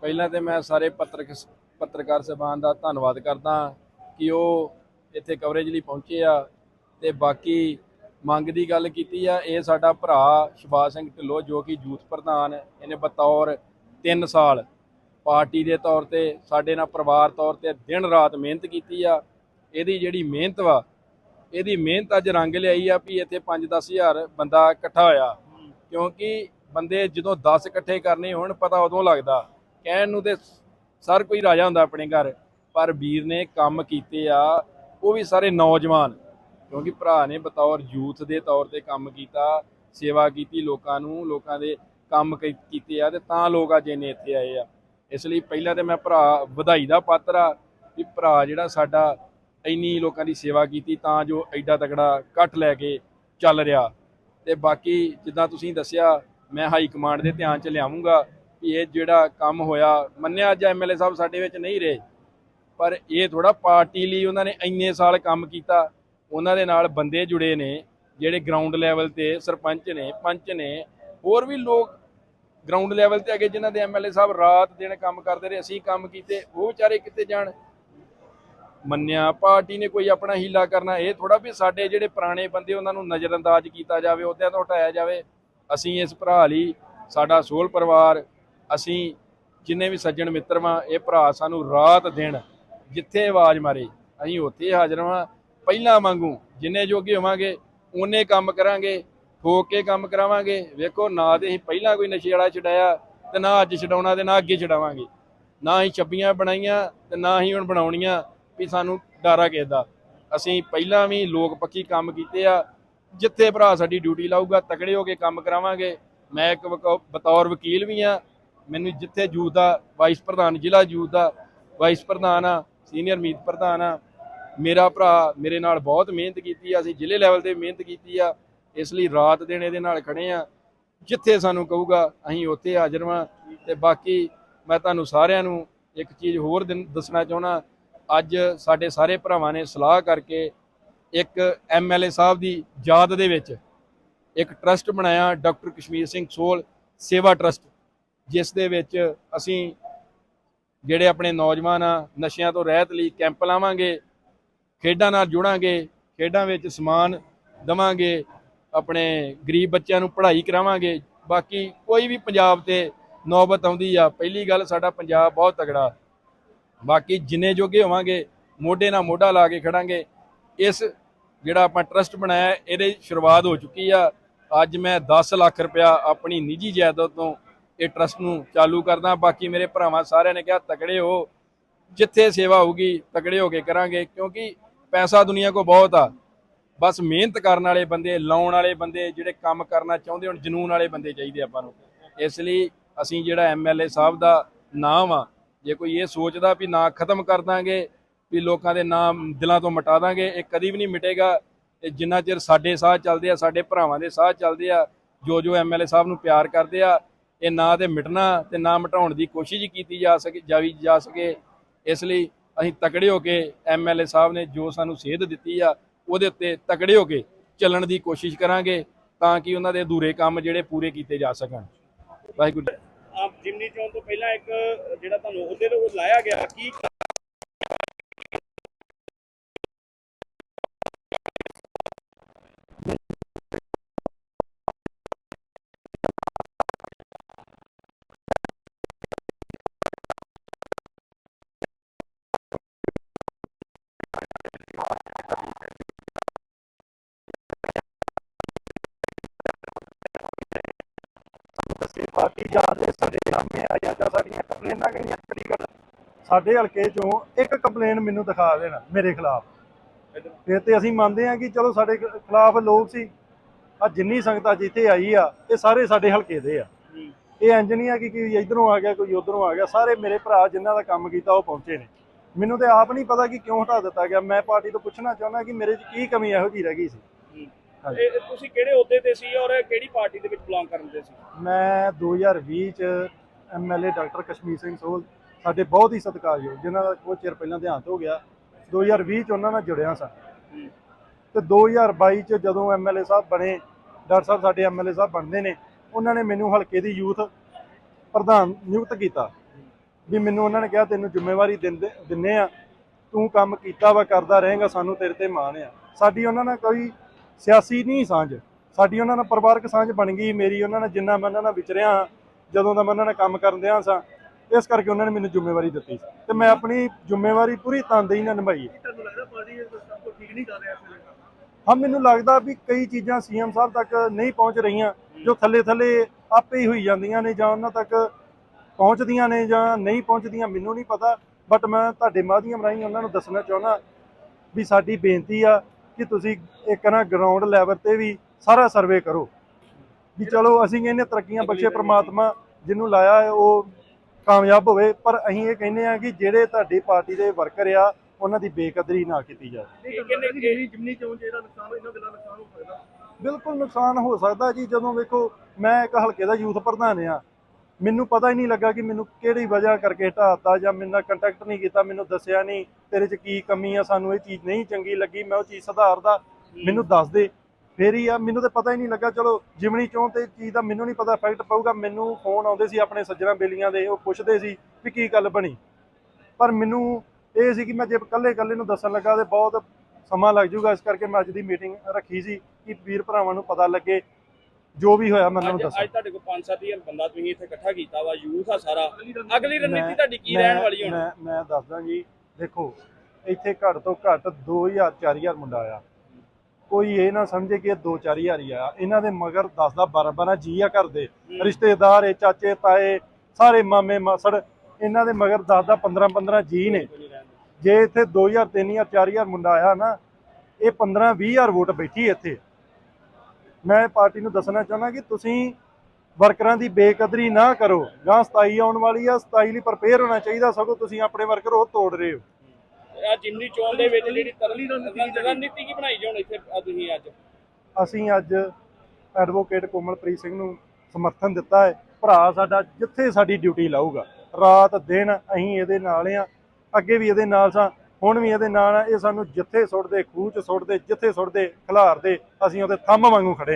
ਪਹਿਲਾਂ ਤੇ ਮੈਂ ਸਾਰੇ ਪੱਤਰਕ ਪੱਤਰਕਾਰ ਸਹਿਬਾਨ ਦਾ ਧੰਨਵਾਦ ਕਰਦਾ ਕਿ ਉਹ ਇੱਥੇ ਕਵਰੇਜ ਲਈ ਪਹੁੰਚੇ ਆ ਤੇ ਬਾਕੀ ਮੰਗ ਦੀ ਗੱਲ ਕੀਤੀ ਆ, ਇਹ ਸਾਡਾ ਭਰਾ ਸ਼ਿਵਾਜ ਸਿੰਘ ਢਿੱਲੋਂ ਜੋ ਕਿ ਯੂਥ ਪ੍ਰਧਾਨ ਇਹਨੇ ਬਤੌਰ 3 ਸਾਲ ਪਾਰਟੀ ਦੇ ਤੌਰ ਤੇ ਸਾਡੇ ਨਾਲ ਪਰਿਵਾਰ ਤੌਰ ਤੇ ਦਿਨ ਰਾਤ ਮਿਹਨਤ ਕੀਤੀ ਆ, ਇਹਦੀ ਜਿਹੜੀ ਮਿਹਨਤ ਵਾ, ਇਹਦੀ ਮਿਹਨਤ ਅੱਜ ਰੰਗ ਲਿਆਈ ਆ ਵੀ ਇੱਥੇ 5-10 ਹਜ਼ਾਰ ਬੰਦਾ ਇਕੱਠਾ ਹੋਇਆ। ਕਿਉਂਕਿ ਬੰਦੇ ਜਦੋਂ 10 ਇਕੱਠੇ ਕਰਨੇ ਹੋਣ, ਪਤਾ ਉਦੋਂ ਲੱਗਦਾ। ਕਹਿਣ ਨੂੰ ਤੇ ਸਰ ਕੋਈ ਰਾਜਾ ਹੁੰਦਾ ਆਪਣੇ ਘਰ, ਪਰ ਵੀਰ ਨੇ ਕੰਮ ਕੀਤੇ ਆ, ਉਹ ਵੀ ਸਾਰੇ ਨੌਜਵਾਨ। ਕਿਉਂਕਿ ਭਰਾ ਨੇ ਬਤੌਰ ਯੂਥ ਦੇ ਤੌਰ ਤੇ ਕੰਮ ਕੀਤਾ, ਸੇਵਾ ਕੀਤੀ ਲੋਕਾਂ ਨੂੰ, ਲੋਕਾਂ ਦੇ ਕੰਮ ਕੀ- ਕੀਤੇ ਆ ਤੇ ਤਾਂ ਲੋਕ ਅੱਜ ਇੰਨੇ ਇੱਥੇ ਆਏ ਆ। ਇਸ ਲਈ ਪਹਿਲਾਂ ਤੇ ਮੈਂ ਭਰਾ ਵਧਾਈ ਦਾ ਪਾਤਰ ਆ ਵੀ ਭਰਾ ਜਿਹੜਾ ਸਾਡਾ ਇੰਨੀ ਲੋਕਾਂ ਦੀ ਸੇਵਾ ਕੀਤੀ ਤਾਂ ਜੋ ਐਡਾ ਤਕੜਾ ਕੱਟ ਲੈ ਕੇ ਚੱਲ ਰਿਹਾ। ਤੇ ਬਾਕੀ ਜਿੱਦਾਂ ਤੁਸੀਂ ਦੱਸਿਆ, ਮੈਂ ਹਾਈ ਕਮਾਂਡ ਦੇ ਧਿਆਨ ਚ ਲਿਆਉਂਗਾ ਕਿ ਇਹ ਜਿਹੜਾ ਕੰਮ ਹੋਇਆ, ਮੰਨਿਆ ਅੱਜ ਐਮਐਲਏ ਸਾਹਿਬ ਸਾਡੇ ਵਿੱਚ ਨਹੀਂ ਰਹੇ, ਪਰ ਇਹ ਥੋੜਾ ਪਾਰਟੀ ਲਈ ਉਹਨਾਂ ਨੇ ਇੰਨੇ ਸਾਲ ਕੰਮ ਕੀਤਾ, ਉਹਨਾਂ ਦੇ ਨਾਲ ਬੰਦੇ ਜੁੜੇ ਨੇ, ਜਿਹੜੇ ਗਰਾਊਂਡ ਲੈਵਲ ਤੇ ਸਰਪੰਚ ਨੇ, ਪੰਚ ਨੇ, ਹੋਰ ਵੀ ਲੋਕ ਗਰਾਊਂਡ ਲੈਵਲ ਤੇ ਅੱਗੇ ਜਿਨ੍ਹਾਂ ਦੇ ਐਮਐਲਏ ਸਾਹਿਬ ਰਾਤ ਦਿਨ ਕੰਮ ਕਰਦੇ ਰਹੇ, ਅਸੀਂ ਕੰਮ ਕੀਤੇ, ਉਹ ਵਿਚਾਰੇ ਕਿੱਥੇ ਜਾਣ? ਮੰਨਿਆ, ਪਾਰਟੀ ਨੇ ਕੋਈ ਆਪਣਾ ਹੀਲਾ ਕਰਨਾ, ਇਹ ਥੋੜਾ ਵੀ ਸਾਡੇ ਜਿਹੜੇ ਪੁਰਾਣੇ ਬੰਦੇ ਉਹਨਾਂ ਨੂੰ ਨਜ਼ਰਅੰਦਾਜ਼ ਕੀਤਾ ਜਾਵੇ, ਉਹਦਿਆਂ ਤੋਂ ਹਟਾਇਆ ਜਾਵੇ, ਅਸੀਂ ਇਸ ਭਰਾ ਲਈ ਸਾਡਾ ਸੋਲ ਪਰਿਵਾਰ ਅਸੀਂ ਜਿੰਨੇ ਵੀ ਸੱਜਣ ਮਿੱਤਰ ਵਾਂ, ਇਹ ਭਰਾ ਸਾਨੂੰ ਰਾਤ ਦਿਨ ਜਿੱਥੇ ਆਵਾਜ਼ ਮਾਰੇ, ਅਸੀਂ ਉੱਥੇ ਹਾਜ਼ਰ ਵਾਂ। ਪਹਿਲਾਂ ਵਾਂਗੂ ਜਿੰਨੇ ਜੋਗੇ ਹੋਵਾਂਗੇ ਉਹਨੇ ਕੰਮ ਕਰਾਂਗੇ, ਠੋਕ ਕੇ ਕੰਮ ਕਰਾਵਾਂਗੇ। ਵੇਖੋ, ਨਾ ਤੇ ਅਸੀਂ ਪਹਿਲਾਂ ਕੋਈ ਨਸ਼ੇ ਵਾਲਾ ਛਡਾਇਆ, ਤੇ ਨਾ ਅੱਜ ਛਡਾਉਣਾ ਤੇ ਨਾ ਅੱਗੇ ਛਡਾਵਾਂਗੇ। ਨਾ ਹੀ ਛੱਬੀਆਂ ਬਣਾਈਆਂ, ਤੇ ਨਾ ਹੀ ਹੁਣ ਬਣਾਉਣੀਆਂ, ਵੀ ਸਾਨੂੰ ਡਾਰਾ ਕਿਸੇ ਦਾ। ਅਸੀਂ ਪਹਿਲਾਂ ਵੀ ਲੋਕ ਪੱਕੀ ਕੰਮ ਕੀਤੇ ਆ। ਜਿੱਥੇ ਭਰਾ ਸਾਡੀ ਡਿਊਟੀ ਲਾਊਗਾ, ਤਕੜੇ ਹੋ ਕੇ ਕੰਮ ਕਰਾਵਾਂਗੇ। ਮੈਂ ਇੱਕ ਵਕ- ਬਤੌਰ ਵਕੀਲ ਵੀ ਆ। ਮੈਨੂੰ ਜਿੱਥੇ ਯੂਥ ਦਾ ਵਾਈਸ ਪ੍ਰਧਾਨ, ਜ਼ਿਲ੍ਹਾ ਯੂਥ ਦਾ ਵਾਈਸ ਪ੍ਰਧਾਨ ਆ ਸੀਨੀਅਰ ਮੀਤ ਪ੍ਰਧਾਨ ਆ, ਮੇਰਾ ਭਰਾ ਮੇਰੇ ਨਾਲ ਬਹੁਤ ਮਿਹਨਤ ਕੀਤੀ ਆ, ਅਸੀਂ ਜ਼ਿਲ੍ਹੇ ਲੈਵਲ ਤੇ ਮਿਹਨਤ ਕੀਤੀ ਆ, ਇਸ ਲਈ ਰਾਤ ਦਿਨ ਇਹਦੇ ਨਾਲ ਖੜੇ ਆ, ਜਿੱਥੇ ਸਾਨੂੰ ਕਹੂਗਾ ਅਸੀਂ ਉੱਥੇ ਹਾਜ਼ਰ ਵਾਂ, ਤੇ ਬਾਕੀ ਮੈਂ ਤੁਹਾਨੂੰ ਸਾਰਿਆਂ ਨੂੰ ਇੱਕ ਚੀਜ਼ ਹੋਰ ਦੱਸਣਾ ਚਾਹੁੰਦਾ, ਅੱਜ ਸਾਡੇ ਸਾਰੇ ਭਰਾਵਾਂ ਨੇ ਸਲਾਹ ਕਰਕੇ ਇੱਕ ਐਮਐਲਏ ਸਾਹਿਬ ਦੀ ਯਾਦ ਦੇ ਵਿੱਚ ਇੱਕ ਟਰਸਟ ਬਣਾਇਆ, ਡਾਕਟਰ ਕਸ਼ਮੀਰ ਸਿੰਘ ਸੋਲ ਸੇਵਾ ਟਰਸਟ ਜਿਸ ਦੇ ਵਿੱਚ ਅਸੀਂ ਜਿਹੜੇ ਆਪਣੇ ਨੌਜਵਾਨ ਆ, ਨਸ਼ਿਆਂ ਤੋਂ ਰਹਿਤ ਲਈ ਕੈਂਪ ਲਾਵਾਂਗੇ, ਖੇਡਾਂ ਨਾਲ ਜੁੜਾਂਗੇ, ਖੇਡਾਂ ਵਿੱਚ ਸਮਾਨ ਦਵਾਂਗੇ, ਆਪਣੇ ਗਰੀਬ ਬੱਚਿਆਂ ਨੂੰ ਪੜ੍ਹਾਈ ਕਰਾਵਾਂਗੇ, ਬਾਕੀ ਕੋਈ ਵੀ ਪੰਜਾਬ ਤੇ ਨੌਬਤ ਆਉਂਦੀ ਆ, ਪਹਿਲੀ ਗੱਲ ਸਾਡਾ ਪੰਜਾਬ ਬਹੁਤ ਤਗੜਾ ਬਾਕੀ ਜਿੰਨੇ ਜੋਗੇ ਹੋਵਾਂਗੇ, ਮੋਢੇ ਨਾਲ ਮੋਢਾ ਲਾ ਕੇ ਖੜਾਂਗੇ, ਇਸ ਜਿਹੜਾ ਆਪਾਂ ਟਰਸਟ ਬਣਾਇਆ, ਇਹਦੇ ਸ਼ੁਰੂਆਤ ਹੋ ਚੁੱਕੀ ਆ। ਅੱਜ ਮੈਂ 10 ਲੱਖ ਰੁਪਇਆ ਆਪਣੀ ਨਿੱਜੀ ਜਾਇਦਾਦ ਤੋਂ ਇਹ ਟਰਸਟ ਨੂੰ ਚਾਲੂ ਕਰਦਾ। ਬਾਕੀ ਮੇਰੇ ਭਰਾਵਾਂ ਸਾਰਿਆਂ ਨੇ ਕਿਹਾ, ਤਕੜੇ ਹੋ। ਜਿੱਥੇ ਸੇਵਾ ਹੋਊਗੀ, ਤਕੜੇ ਹੋ ਕੇ ਕਰਾਂਗੇ, ਕਿਉਂਕਿ ਪੈਸਾ ਦੁਨੀਆ ਕੋ ਬਹੁਤ ਆ। ਬਸ ਮਿਹਨਤ ਕਰਨ ਵਾਲੇ ਬੰਦੇ, ਲਾਉਣ ਵਾਲੇ ਬੰਦੇ, ਜਿਹੜੇ ਕੰਮ ਕਰਨਾ ਚਾਹੁੰਦੇ ਹੁਣ, ਜਨੂਨ ਵਾਲੇ ਬੰਦੇ ਚਾਹੀਦੇ ਆਪਾਂ ਨੂੰ। ਇਸ ਲਈ ਅਸੀਂ ਜਿਹੜਾ ਐਮਐਲਏ ਸਾਹਿਬ ਦਾ ਨਾਮ ਆ, ਜੇ ਕੋਈ ਇਹ ਸੋਚਦਾ ਵੀ ਨਾਂ ਖਤਮ ਕਰ ਦਾਂਗੇ, ਵੀ ਲੋਕਾਂ ਦੇ ਨਾਮ ਦਿਲਾਂ ਤੋਂ ਮਿਟਾ ਦਾਂਗੇ, ਇਹ ਕਦੀ ਵੀ ਨਹੀਂ ਮਿਟੇਗਾ। ਤੇ ਜਿੰਨਾ ਚਿਰ ਸਾਡੇ ਸਾਹ ਚੱਲਦੇ ਆ, ਸਾਡੇ ਭਰਾਵਾਂ ਦੇ ਸਾਹ ਚੱਲਦੇ ਆ ਜੋ ਜੋ ਐਮਐਲਏ ਸਾਹਿਬ ਨੂੰ ਪਿਆਰ ਕਰਦੇ ਆ ਇਹ ਨਾ ਤੇ ਮਿਟਣਾ ਤੇ ਨਾ ਮਿਟਾਉਣ ਦੀ ਕੋਸ਼ਿਸ਼ ਕੀਤੀ ਜਾ ਸਕੇ, ਜਾਵੀ ਜਾ ਸਕੇ। ਇਸ ਲਈ ਅਸੀਂ ਤਕੜੇ ਹੋ ਕੇ ਐਮਐਲਏ ਸਾਹਿਬ ਨੇ ਜੋ ਸਾਨੂੰ ਸੇਧ ਦਿੱਤੀ ਆ, ਉਹਦੇ ਉੱਤੇ ਤਕੜੇ ਹੋ ਕੇ ਚੱਲਣ ਦੀ ਕੋਸ਼ਿਸ਼ ਕਰਾਂਗੇ ਤਾਂ ਕਿ ਉਹਨਾਂ ਦੇ ਅਧੂਰੇ ਕੰਮ ਜਿਹੜੇ ਪੂਰੇ ਕੀਤੇ ਜਾ ਸਕਣ। ਵਾਹਿਗੁਰੂ ਆਪ ਜਿਮਨੀ ਚੋਣ ਤੋਂ ਪਹਿਲਾਂ ਇੱਕ ਜਿਹੜਾ ਤੁਹਾਨੂੰ ਉਹਦੇ ਤੋਂ ਲਾਇਆ ਗਿਆ, ਕੀ ਪਾਰਟੀ ਜਾਂਦੇ ਸਾਡੇ ਸਾਹਮਣੇ ਆ ਜਾਂਦਾ ਸਾਡੀਆਂ ਕੰਪਲੇਨਾਂ ਗਈਆਂ ਚੰਡੀਗੜ੍ਹ ਸਾਡੇ ਹਲਕੇ ਚੋਂ ਇੱਕ ਕੰਪਲੇਨ ਮੈਨੂੰ ਦਿਖਾ ਦੇਣ, ਮੇਰੇ ਖਿਲਾਫ। ਫਿਰ ਤੇ ਅਸੀਂ ਮੰਨਦੇ ਹਾਂ ਕਿ ਚਲੋ ਸਾਡੇ ਖਿਲਾਫ ਲੋਕ ਸੀ। ਆ ਜਿੰਨੀ ਸੰਗਤ ਜਿੱਥੇ ਆਈ ਆ, ਇਹ ਸਾਰੇ ਸਾਡੇ ਹਲਕੇ ਦੇ ਆ। ਇਹ ਇੰਜ ਨਹੀਂ ਆ ਕਿ ਕੋਈ ਇਧਰੋਂ ਆ ਗਿਆ, ਕੋਈ ਉਧਰੋਂ ਆ ਗਿਆ, ਸਾਰੇ ਮੇਰੇ ਭਰਾ ਜਿਨ੍ਹਾਂ ਦਾ ਕੰਮ ਕੀਤਾ ਉਹ ਪਹੁੰਚੇ ਨੇ। ਮੈਨੂੰ ਤੇ ਆਪ ਨਹੀਂ ਪਤਾ ਕਿ ਕਿਉਂ ਹਟਾ ਦਿੱਤਾ ਗਿਆ। ਮੈਂ ਪਾਰਟੀ ਤੋਂ ਪੁੱਛਣਾ ਚਾਹੁੰਦਾ ਕਿ ਮੇਰੇ 'ਚ ਕੀ ਕਮੀ ਇਹੋ ਜਿਹੀ ਰਹਿ ਗਈ ਸੀ। ਇਹ ਤੁਸੀਂ ਕਿਹੜੇ ਅਹੁਦੇ ਤੇ ਸੀ ਔਰ ਕਿਹੜੀ ਪਾਰਟੀ ਦੇ ਵਿੱਚ ਬਿਲੋਂਗ ਕਰਦੇ ਸੀ? ਮੈਂ 2020 ਚ ਐਮਐਲਏ ਡਾਕਟਰ ਕਸ਼ਮੀਰ ਸਿੰਘ ਸੋਲ ਸਾਡੇ ਬਹੁਤ ਹੀ ਸਤਿਕਾਰਯੋਗ ਜਿਨ੍ਹਾਂ ਦਾ ਕੁਝ ਚਿਰ ਪਹਿਲਾਂ ਦੇਹਾਂਤ ਹੋ ਗਿਆ 2020 ਚ ਉਹਨਾਂ ਨਾਲ ਜੁੜਿਆ ਸਾਂ। ਤੇ 2022 ਚ ਜਦੋਂ ਐਮਐਲਏ ਸਾਹਿਬ ਬਣੇ ਡਾਕਟਰ ਸਾਹਿਬ ਸਾਡੇ ਐਮਐਲਏ ਸਾਹਿਬ ਬਣਦੇ ਨੇ ਉਹਨਾਂ ਨੇ ਮੈਨੂੰ ਹਲਕੇ ਦੀ ਯੂਥ ਪ੍ਰਧਾਨ ਨਿਯੁਕਤ ਕੀਤਾ। ਵੀ ਮੈਨੂੰ ਉਹਨਾਂ ਨੇ ਕਿਹਾ ਤੈਨੂੰ ਜ਼ਿੰਮੇਵਾਰੀ ਦਿੰਦੇ ਦਿੰਨੇ ਆ ਤੂੰ ਕੰਮ ਕੀਤਾ ਵਾ ਕਰਦਾ ਰਹੇਗਾ ਸਾਨੂੰ ਤੇਰੇ ਤੇ ਮਾਣ ਆ। ਸਾਡੀ ਉਹਨਾਂ ਨਾਲ ਕੋਈ ਸਿਆਸੀ ਨਹੀਂ ਸਾਂਝ। ਸਾਡੀ ਉਹਨਾਂ ਨਾਲ ਪਰਿਵਾਰਕ ਸਾਂਝ ਬਣ ਗਈ। ਮੇਰੀ ਉਹਨਾਂ ਨਾਲ ਜਿੰਨਾ ਮੈਂ ਉਹਨਾਂ ਨਾਲ ਵਿਚਰਿਆ ਹਾਂ, ਜਦੋਂ ਦਾ ਮੈਂ ਉਹਨਾਂ ਨਾਲ ਕੰਮ ਕਰਨ ਦਿਆਂ ਸਾਂ ਇਸ ਕਰਕੇ ਉਹਨਾਂ ਨੇ ਮੈਨੂੰ ਜ਼ਿੰਮੇਵਾਰੀ ਦਿੱਤੀ ਤੇ ਮੈਂ ਆਪਣੀ ਜ਼ਿੰਮੇਵਾਰੀ ਪੂਰੀ ਤਨਦੇਹੀ ਨਾਲ ਨਿਭਾਈ। ਹੈ ਤੁਹਾਨੂੰ ਲੱਗਦਾ ਪਾਰਟੀ ਸਭ ਕੁਝ ਠੀਕ ਨਹੀਂ ਕਰ ਰਿਹਾ ਹਾਂ ਮੈਨੂੰ ਲੱਗਦਾ ਵੀ ਕਈ ਚੀਜ਼ਾਂ ਸੀਐਮ ਸਾਹਿਬ ਤੱਕ ਨਹੀਂ ਪਹੁੰਚ ਰਹੀਆਂ ਜੋ ਥੱਲੇ ਥੱਲੇ ਆਪੇ ਹੀ ਹੋਈ ਜਾਂਦੀਆਂ ਨੇ ਜਾਂ ਉਹਨਾਂ ਤੱਕ ਪਹੁੰਚਦੀਆਂ ਨੇ ਜਾਂ ਨਹੀਂ ਪਹੁੰਚਦੀਆਂ ਮੈਨੂੰ ਨਹੀਂ ਪਤਾ। ਬਟ ਮੈਂ ਤੁਹਾਡੇ ਮਾਧਿਅਮ ਰਾਹੀਂ ਉਹਨਾਂ ਨੂੰ ਦੱਸਣਾ ਚਾਹੁੰਦਾ ਵੀ ਸਾਡੀ ਬੇਨਤੀ ਆ ਕਿ ਤੁਸੀਂ ਇੱਕ ਨਾ ਗਰਾਊਂਡ ਲੈਵਲ ਤੇ ਵੀ ਸਾਰਾ ਸਰਵੇ ਕਰੋ। ਵੀ ਚਲੋ ਅਸੀਂ ਕਹਿੰਦੇ ਤਰੱਕੀਆਂ ਬਖਸ਼ੇ ਪ੍ਰਮਾਤਮਾ ਜਿਹਨੂੰ ਲਾਇਆ ਹੈ ਉਹ ਕਾਮਯਾਬ ਹੋਵੇ ਪਰ ਅਸੀਂ ਇਹ ਕਹਿੰਦੇ ਆ ਕਿ ਜਿਹੜੇ ਤੁਹਾਡੀ ਪਾਰਟੀ ਦੇ ਵਰਕਰ ਆ ਉਹਨਾਂ ਦੀ ਬੇਕਦਰੀ ਨਾ ਕੀਤੀ ਜਾਵੇ। ਇਹ ਕਹਿੰਦੇ ਕਿ ਜਿਹੜੀ ਜਿਮਨੀ ਚੋਣ ਜਿਹੜਾ ਨੁਕਸਾਨ ਹੋਇਆ ਇਹਨਾਂ ਗੱਲਾਂ ਨੁਕਸਾਨ ਹੋ ਸਕਦਾ। ਬਿਲਕੁਲ ਨੁਕਸਾਨ ਹੋ ਸਕਦਾ ਜੀ ਜਦੋਂ ਵੇਖੋ ਮੈਂ ਇੱਕ ਹਲਕੇ ਦਾ ਯੂਥ ਪ੍ਰਧਾਨ ਆ ਮੈਨੂੰ ਪਤਾ ਹੀ ਨਹੀਂ ਲੱਗਾ ਕਿ ਮੈਨੂੰ ਕਿਹੜੀ ਵਜ੍ਹਾ ਕਰਕੇ ਹਟਾਤਾ ਜਾਂ ਮੇਰੇ ਨਾਲ ਕੰਟੈਕਟ ਨਹੀਂ ਕੀਤਾ ਮੈਨੂੰ ਦੱਸਿਆ ਨਹੀਂ ਤੇਰੇ 'ਚ ਕੀ ਕਮੀ ਆ ਸਾਨੂੰ ਇਹ ਚੀਜ਼ ਨਹੀਂ ਚੰਗੀ ਲੱਗੀ ਮੈਂ ਉਹ ਚੀਜ਼ ਸੁਧਾਰਦਾ ਮੈਨੂੰ ਦੱਸ ਦੇ। ਫੇਰ ਹੀ ਆ ਮੈਨੂੰ ਤਾਂ ਪਤਾ ਹੀ ਨਹੀਂ ਲੱਗਾ ਚਲੋ ਜਿਮਣੀ ਚੋਣ ਤੇ ਚੀਜ਼ ਦਾ ਮੈਨੂੰ ਨਹੀਂ ਪਤਾ ਇਫੈਕਟ ਪਊਗਾ ਮੈਨੂੰ ਫੋਨ ਆਉਂਦੇ ਸੀ ਆਪਣੇ ਸੱਜਣਾ ਬੇਲੀਆਂ ਦੇ ਉਹ ਪੁੱਛਦੇ ਸੀ ਵੀ ਕੀ ਗੱਲ ਬਣੀ। ਪਰ ਮੈਨੂੰ ਇਹ ਸੀ ਕਿ ਮੈਂ ਜੇ ਇਕੱਲੇ ਇਕੱਲੇ ਨੂੰ ਦੱਸਣ ਲੱਗਾ ਤੇ ਬਹੁਤ ਸਮਾਂ ਲੱਗ ਜਾਊਗਾ ਇਸ ਕਰਕੇ ਮੈਂ ਅੱਜ ਦੀ ਮੀਟਿੰਗ ਰੱਖੀ ਸੀ ਕਿ ਵੀਰ ਭਰਾਵਾਂ ਨੂੰ ਪਤਾ ਲੱਗੇ ਜੋ ਵੀ ਹੋਇਆ ਮੈਂ ਉਹਨਾਂ ਨੂੰ ਅੱਜ ਦੱਸਾਂ। ਅੱਜ ਤੁਹਾਡੇ ਕੋਲ 5-7000 ਬੰਦਾ ਤੁਸੀਂ ਇੱਥੇ ਇਕੱਠਾ ਕੀਤਾ ਵਾ ਯੂਥ ਆ ਸਾਰਾ। ਅਗਲੀ ਰਣਨੀਤੀ ਮੈਂ- ਤੁਹਾਡੀ ਕੀ ਮੈਂ- ਰਹਿਣ ਵਾਲੀ ਹੁਣ? ਮੈਂ ਮੈਂ ਦੱਸਦਾ ਜੀ ਦੇਖੋ ਇੱਥੇ ਘੱਟ ਤੋਂ ਘੱਟ 2000 4000 ਮੁੰਡਾ ਆਇਆ ਕੋਈ ਇਹ ਨਾ ਸਮਝੇ ਕਿ ਇਹ 2 4000 ਹੀ ਆ। ਇਹਨਾਂ ਦੇ ਮਗਰ 10 10 12 12 ਜੀ ਆ ਘਰ ਦੇ। ਰਿਸ਼ਤੇਦਾਰ ਏ ਚਾਚੇ ਤਾਏ ਸਾਰੇ ਮਾਮੇ ਮਾਸੜ ਇਹਨਾਂ ਦੇ ਮਗਰ 10 10 15 15 ਜੀ ਨੇ। ਜੇ ਇੱਥੇ 2000 3000 4000 ਮੁੰਡਾ ਆਇਆ ਨਾ ਇਹ 15 20000 ਵੋਟ ਬੈਠੀ ਇੱਥੇ। ਮੈਂ ਪਾਰਟੀ ਨੂੰ ਦੱਸਣਾ ਚਾਹੁੰਦਾ ਕਿ ਤੁਸੀਂ ਵਰਕਰਾਂ ਦੀ ਬੇਕਦਰੀ ਨਾ ਕਰੋ। ਗਾਂ 27 ਆਉਣ ਵਾਲੀ ਆ 27 ਲਈ ਪ੍ਰਪੇਅਰ ਹੋਣਾ ਚਾਹੀਦਾ ਸਗੋਂ ਤੁਸੀਂ ਆਪਣੇ ਵਰਕਰ ਉਹ ਤੋੜ ਰਹੇ ਹੋ। ਆ ਜਿਮਨੀ ਚੋਣ ਦੇ ਵਿੱਚ ਜਿਹੜੀ ਤਰਲੀ ਰਣਨੀਤੀ ਕੀ ਬਣਾਈ ਜੀ ਹੁਣ ਇੱਥੇ ਆ ਤੁਸੀਂ ਅੱਜ? ਅਸੀਂ ਅੱਜ ਐਡਵੋਕੇਟ ਕੋਮਲਪ੍ਰੀਤ ਸਿੰਘ ਨੂੰ ਸਮਰਥਨ ਦਿੱਤਾ ਹੈ। ਭਰਾ ਸਾਡਾ ਜਿੱਥੇ ਸਾਡੀ ਡਿਊਟੀ ਲਾਊਗਾ। ਰਾਤ ਦਿਨ ਅਸੀਂ ਇਹਦੇ ਨਾਲ ਆ ਅੱਗੇ ਵੀ ਇਹਦੇ ਨਾਲ ਸਾਂ। ਹੁਣ ਵੀ ਇਹਦੇ ਨਾਲ ਇਹ ਸਾਨੂੰ ਜਿੱਥੇ ਸੁੱਟਦੇ, ਖੂਹ ਚ ਸੁੱਟਦੇ, ਜਿੱਥੇ ਸੁੱਟਦੇ, ਖਿਲਾਰਦੇ, ਅਸੀਂ ਉਹਦੇ ਥੰਮ ਵਾਂਗੂ ਖੜੇ ਆ।